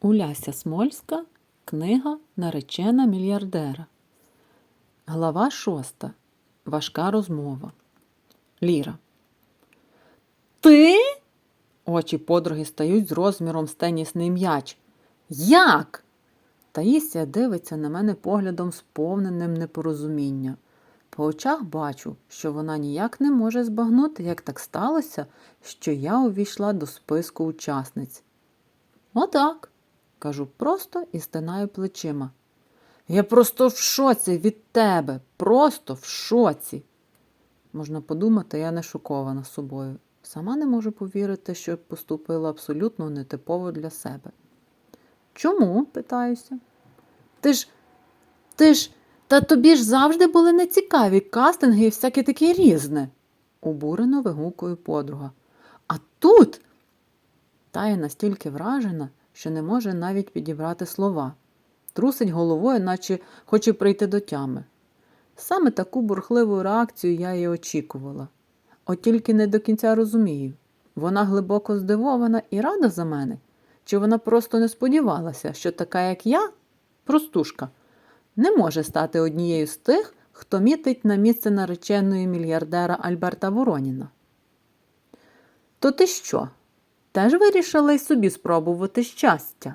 Уляся Смольська, книга Наречена мільярдера. Глава шоста. Важка розмова. Ліра. Ти? Очі подруги стають з розміром з тенісний м'яч. Як? Таїсія дивиться на мене поглядом сповненим непорозуміння. По очах бачу, що вона ніяк не може збагнути, як так сталося, що я увійшла до списку учасниць. Отак, кажу просто і стинаю плечима. Я просто в шоці від тебе, просто в шоці. Можна подумати, я не шокована собою. Сама не можу повірити, що поступила абсолютно нетипово для себе. Чому? питаюся. Ти ж, ти ж, та тобі ж завжди були нецікаві кастинги і всяке таке різне, обурено вигукує подруга. А тут Тая настільки вражена, що не може навіть підібрати слова. Трусить головою, наче хоче прийти до тями. Саме таку бурхливу реакцію я і очікувала. От тільки не до кінця розумію, вона глибоко здивована і рада за мене, чи вона просто не сподівалася, що така, як я, простушка, не може стати однією з тих, хто мітить на місце нареченої мільярдера Альберта Вороніна. То ти що? Теж вирішила й собі спробувати щастя?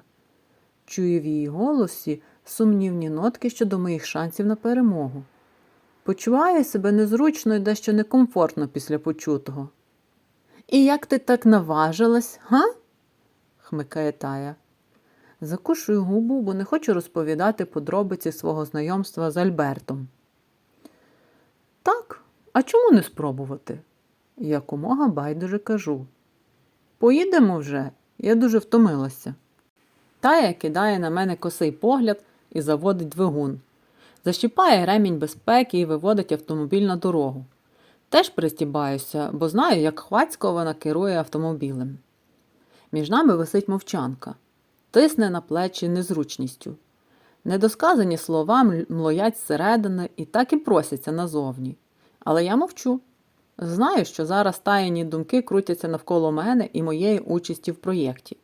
Чую в її голосі сумнівні нотки щодо моїх шансів на перемогу. Почуваю себе незручно і дещо некомфортно після почутого. І як ти так наважилась, га? хмикає Тая. Закушую губу, бо не хочу розповідати подробиці свого знайомства з Альбертом. Так, а чому не спробувати? Якомога байдуже кажу. Поїдемо вже, я дуже втомилася. Тая кидає на мене косий погляд і заводить двигун. Защіпає ремінь безпеки і виводить автомобіль на дорогу. Теж пристібаюся, бо знаю, як хвацько вона керує автомобілем. Між нами висить мовчанка, тисне на плечі незручністю. Недосказані слова млоять зсередини і так і просяться назовні. Але я мовчу. Знаю, що зараз таєні думки крутяться навколо мене і моєї участі в проєкті.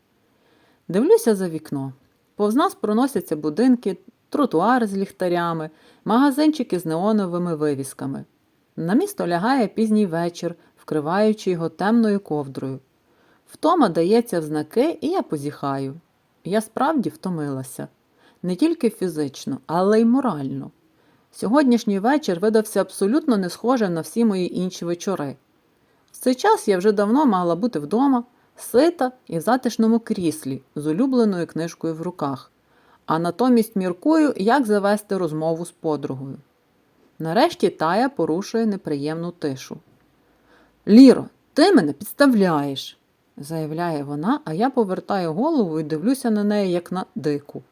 Дивлюся за вікно. Повз нас проносяться будинки, тротуари з ліхтарями, магазинчики з неоновими вивісками. На місто лягає пізній вечір, вкриваючи його темною ковдрою. Втома дається в знаки, і я позіхаю. Я справді втомилася. Не тільки фізично, але й морально. Сьогоднішній вечір видався абсолютно не схожим на всі мої інші вечори. В цей час я вже давно мала бути вдома, сита і в затишному кріслі з улюбленою книжкою в руках, а натомість міркую, як завести розмову з подругою. Нарешті Тая порушує неприємну тишу. Ліро, ти мене підставляєш, заявляє вона, а я повертаю голову і дивлюся на неї, як на дику.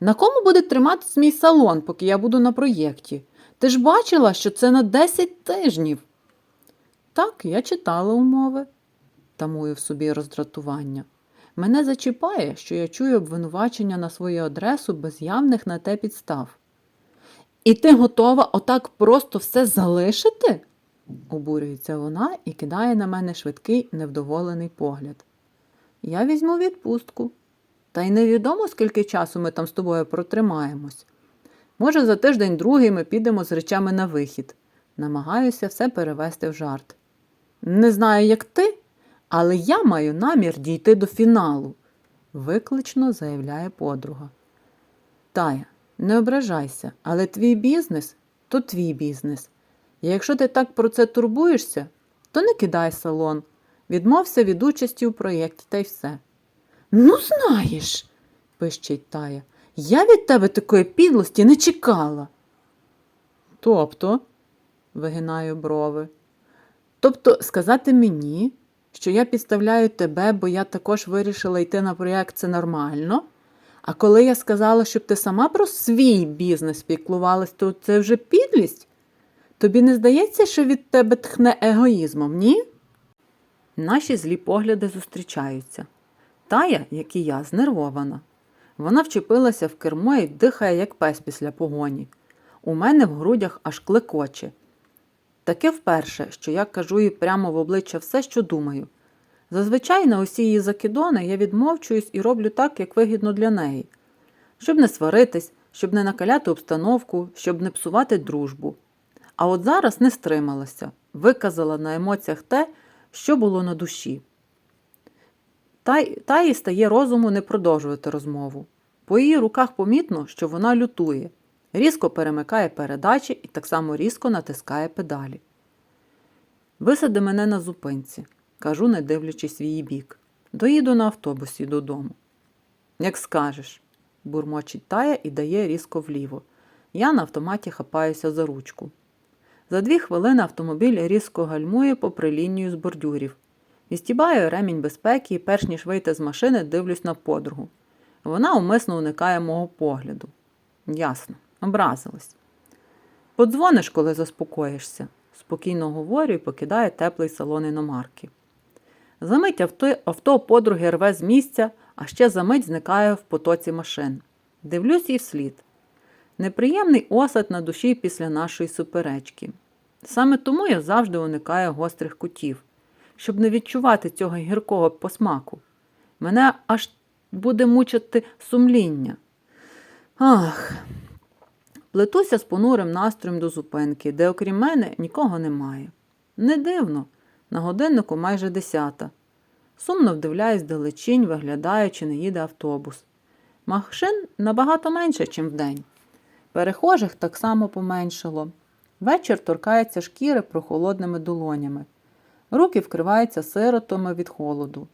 На кому буде триматись мій салон, поки я буду на проєкті? Ти ж бачила, що це на 10 тижнів. Так, я читала умови, тамую в собі роздратування. Мене зачіпає, що я чую обвинувачення на свою адресу без явних на те підстав. І ти готова отак просто все залишити? обурюється вона і кидає на мене швидкий невдоволений погляд. Я візьму відпустку. Та й невідомо, скільки часу ми там з тобою протримаємось. Може, за тиждень другий ми підемо з речами на вихід. Намагаюся все перевести в жарт. Не знаю, як ти, але я маю намір дійти до фіналу, виклично заявляє подруга. Тая, не ображайся, але твій бізнес то твій бізнес. І якщо ти так про це турбуєшся, то не кидай салон, відмовся від участі у проєкті та й все. Ну, знаєш, пищить Тая, я від тебе такої підлості не чекала. Тобто, вигинаю брови. Тобто, сказати мені, що я підставляю тебе, бо я також вирішила йти на проєкт, це нормально. А коли я сказала, щоб ти сама про свій бізнес піклувалась, то це вже підлість? Тобі не здається, що від тебе тхне егоїзмом, ні? Наші злі погляди зустрічаються. Тая, як і я, знервована. Вона вчепилася в кермо і дихає, як пес після погоні. У мене в грудях аж клекоче. Таке вперше, що я кажу їй прямо в обличчя все, що думаю. Зазвичай на усі її закидони я відмовчуюсь і роблю так, як вигідно для неї, щоб не сваритись, щоб не накаляти обстановку, щоб не псувати дружбу. А от зараз не стрималася, виказала на емоціях те, що було на душі. Та, їй стає розуму не продовжувати розмову. По її руках помітно, що вона лютує, різко перемикає передачі і так само різко натискає педалі. Висади мене на зупинці, кажу, не дивлячись в її бік. Доїду на автобусі додому. Як скажеш, бурмочить тая і дає різко вліво. Я на автоматі хапаюся за ручку. За дві хвилини автомобіль різко гальмує попри лінію з бордюрів. Відстібаю ремінь безпеки і, перш ніж вийти з машини, дивлюсь на подругу. Вона умисно уникає мого погляду. Ясно, образилась. Подзвониш, коли заспокоїшся, спокійно говорю і покидає теплий салон іномарки. Замить авто, авто подруги рве з місця, а ще за мить зникає в потоці машин. Дивлюсь їй вслід. Неприємний осад на душі після нашої суперечки. Саме тому я завжди уникаю гострих кутів, щоб не відчувати цього гіркого посмаку. Мене аж буде мучити сумління. Ах. Плетуся з понурим настроєм до зупинки, де, окрім мене, нікого немає. Не дивно, на годиннику майже десята. Сумно вдивляюсь далечінь, виглядаю, чи не їде автобус. Машин набагато менше, ніж вдень. Перехожих так само поменшало. Вечір торкається шкіри прохолодними долонями. Руки вкриваються сиротами від холоду.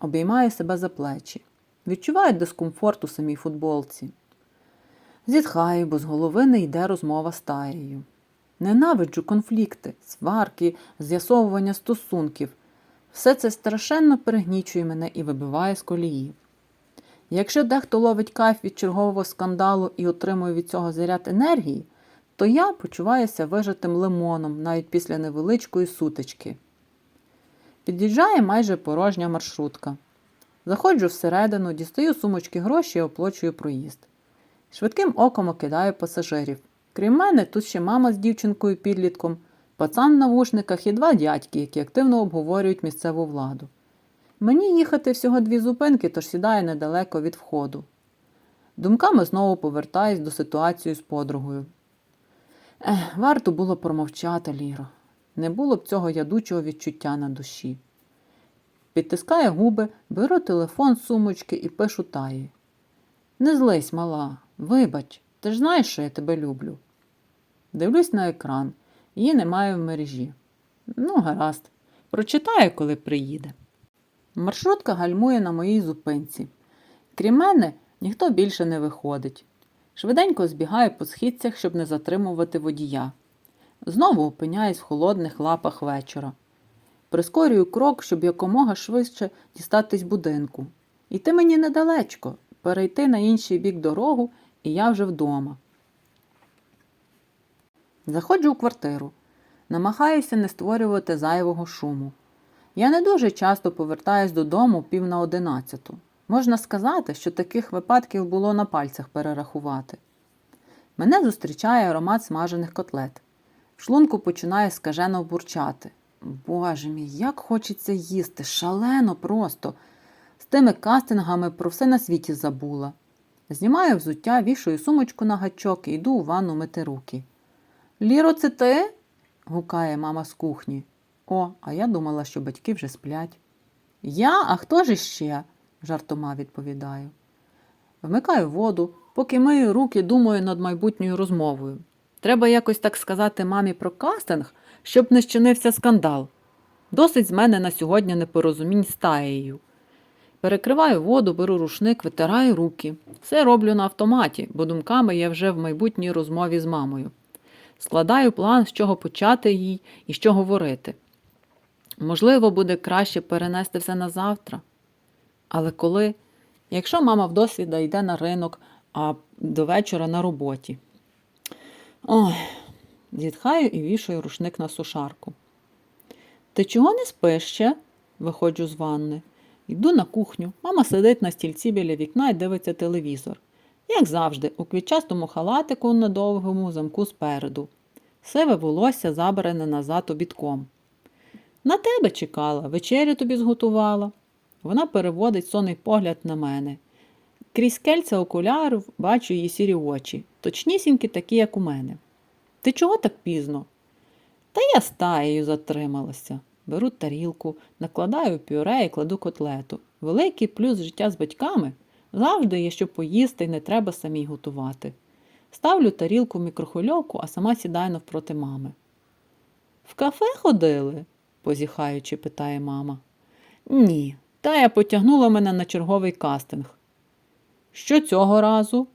Обіймаю себе за плечі. Відчуваю дискомфорт у самій футболці. Зітхаю, бо з голови не йде розмова з таєю. Ненавиджу конфлікти, сварки, з'ясовування стосунків. Все це страшенно перегнічує мене і вибиває з колії. Якщо дехто ловить кайф від чергового скандалу і отримує від цього заряд енергії, то я почуваюся вижатим лимоном навіть після невеличкої сутички. Під'їжджає майже порожня маршрутка. Заходжу всередину, дістаю сумочки гроші і оплачую проїзд. Швидким оком окидаю пасажирів. Крім мене, тут ще мама з дівчинкою підлітком, пацан в навушниках і два дядьки, які активно обговорюють місцеву владу. Мені їхати всього дві зупинки, тож сідаю недалеко від входу. Думками знову повертаюсь до ситуації з подругою. Ех, варто було промовчати, Ліро. Не було б цього ядучого відчуття на душі. Підтискаю губи, беру телефон з сумочки і пишу таї. Не злись, мала, вибач, ти ж знаєш, що я тебе люблю. Дивлюсь на екран, її немає в мережі. Ну, гаразд, прочитаю, коли приїде. Маршрутка гальмує на моїй зупинці. Крім мене, ніхто більше не виходить. Швиденько збігаю по східцях, щоб не затримувати водія. Знову опиняюсь в холодних лапах вечора. Прискорюю крок, щоб якомога швидше дістатись будинку. Іти мені недалечко, перейти на інший бік дорогу, і я вже вдома. Заходжу у квартиру. Намагаюся не створювати зайвого шуму. Я не дуже часто повертаюсь додому пів на одинадцяту. Можна сказати, що таких випадків було на пальцях перерахувати. Мене зустрічає аромат смажених котлет. В шлунку починає скажено бурчати. Боже мій, як хочеться їсти, шалено просто. З тими кастингами про все на світі забула. Знімаю взуття, вішаю сумочку на гачок і йду у ванну мити руки. Ліро, це ти? гукає мама з кухні. О, а я думала, що батьки вже сплять. Я, а хто ж іще? жартома відповідаю. Вмикаю воду, поки мию руки, думаю над майбутньою розмовою. Треба якось так сказати мамі про кастинг, щоб не щинився скандал. Досить з мене на сьогодні непорозумінь з таєю. Перекриваю воду, беру рушник, витираю руки. Все роблю на автоматі, бо думками я вже в майбутній розмові з мамою. Складаю план, з чого почати їй і що говорити. Можливо, буде краще перенести все на завтра. Але коли? Якщо мама в досвіда йде на ринок, а до вечора на роботі. Ой, зітхаю і вішаю рушник на сушарку. Ти чого не спиш ще? Виходжу з ванни. Йду на кухню. Мама сидить на стільці біля вікна і дивиться телевізор. Як завжди, у квітчастому халатику на довгому замку спереду. Сиве волосся заберене назад обідком. На тебе чекала, вечерю тобі зготувала. Вона переводить сонний погляд на мене. Крізь кельця окулярів бачу її сірі очі, точнісінькі такі, як у мене. Ти чого так пізно? Та я стаєю затрималася. Беру тарілку, накладаю пюре і кладу котлету. Великий плюс життя з батьками завжди є що поїсти і не треба самій готувати. Ставлю тарілку в мікрохвильовку, а сама сідаю навпроти мами. В кафе ходили? позіхаючи, питає мама. Ні, та я потягнула мене на черговий кастинг. Що цього разу?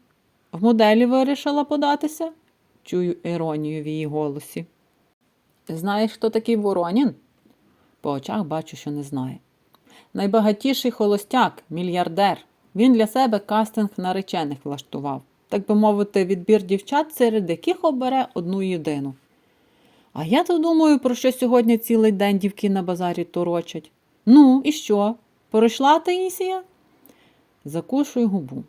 В моделі вирішила податися? чую іронію в її голосі. Знаєш, хто такий Воронін? По очах бачу, що не знає. Найбагатіший холостяк, мільярдер. Він для себе кастинг наречених влаштував, так би мовити, відбір дівчат, серед яких обере одну єдину. А я то думаю, про що сьогодні цілий день дівки на базарі торочать. Ну, і що? Пройшла Таїсія? Закушую губу.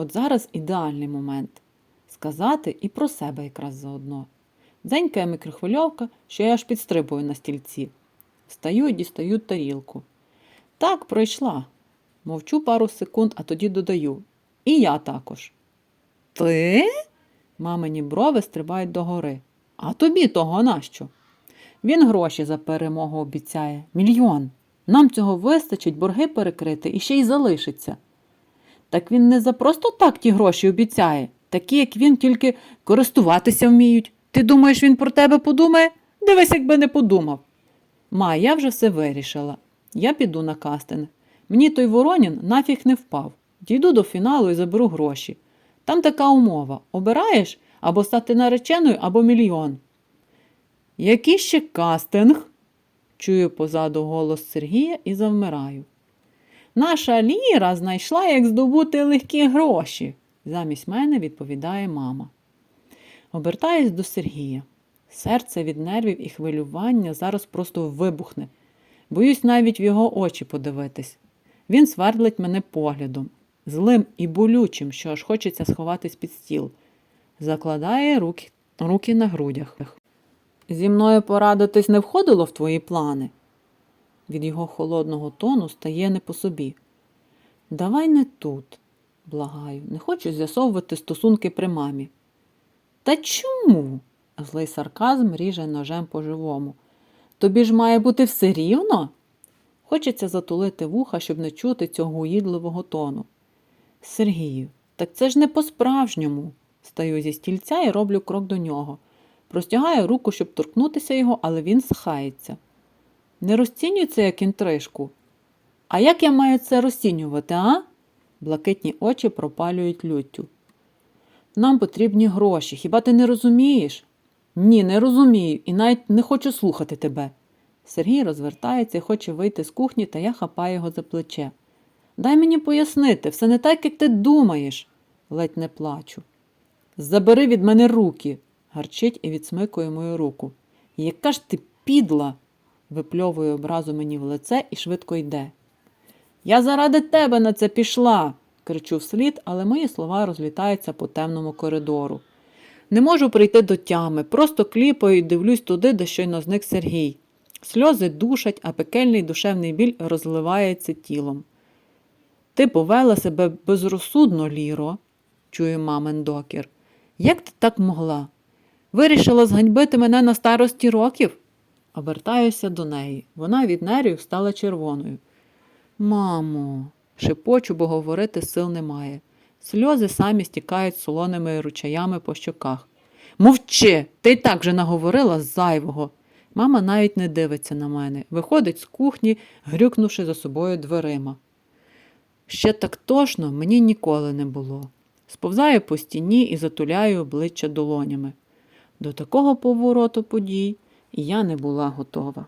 От зараз ідеальний момент сказати і про себе якраз заодно. Дзенькає мікрохвильовка, що я аж підстрибую на стільці. Стаю і дістаю тарілку. Так, пройшла. Мовчу пару секунд, а тоді додаю. І я також. Ти? Мамині брови стрибають догори. А тобі того нащо? Він гроші за перемогу обіцяє. Мільйон. Нам цього вистачить борги перекрити і ще й залишиться. Так він не за просто так ті гроші обіцяє, такі, як він, тільки користуватися вміють. Ти думаєш, він про тебе подумає? Дивись, якби не подумав. Ма, я вже все вирішила. Я піду на кастинг. Мені той Воронін нафіг не впав. Дійду до фіналу і заберу гроші. Там така умова: обираєш або стати нареченою, або мільйон. Який ще кастинг? чую позаду голос Сергія і завмираю. Наша Ліра знайшла, як здобути легкі гроші, замість мене відповідає мама. Обертаюсь до Сергія. Серце від нервів і хвилювання зараз просто вибухне. Боюсь навіть в його очі подивитись. Він свердлить мене поглядом, злим і болючим, що аж хочеться сховатись під стіл. Закладає руки, руки на грудях. Зі мною порадитись не входило в твої плани. Від його холодного тону стає не по собі. Давай не тут, благаю, не хочу з'ясовувати стосунки при мамі. Та чому? Злий сарказм ріже ножем по живому. Тобі ж має бути все рівно? Хочеться затулити вуха, щоб не чути цього уїдливого тону. Сергію, так це ж не по-справжньому. Стаю зі стільця і роблю крок до нього. Простягаю руку, щоб торкнутися його, але він схається. Не розцінюй це як інтрижку. А як я маю це розцінювати, а? Блакитні очі пропалюють люттю. Нам потрібні гроші. Хіба ти не розумієш? Ні, не розумію, і навіть не хочу слухати тебе. Сергій розвертається і хоче вийти з кухні, та я хапаю його за плече. Дай мені пояснити, все не так, як ти думаєш, ледь не плачу. Забери від мене руки, гарчить і відсмикує мою руку. Яка ж ти підла? Випльовує образу мені в лице і швидко йде. Я заради тебе на це пішла, кричу вслід, але мої слова розлітаються по темному коридору. Не можу прийти до тями, просто кліпаю і дивлюсь туди, де щойно зник Сергій. Сльози душать, а пекельний душевний біль розливається тілом. Ти повела себе безрозсудно, Ліро, чує мамин докір. Як ти так могла? Вирішила зганьбити мене на старості років? Обертаюся до неї. Вона від нервів стала червоною. Мамо, шепочу, бо говорити сил немає. Сльози самі стікають солоними ручаями по щоках. Мовчи, ти й так вже наговорила зайвого. Мама навіть не дивиться на мене, виходить з кухні, грюкнувши за собою дверима. Ще так тошно мені ніколи не було. Сповзаю по стіні і затуляю обличчя долонями. До такого повороту подій я не була готова.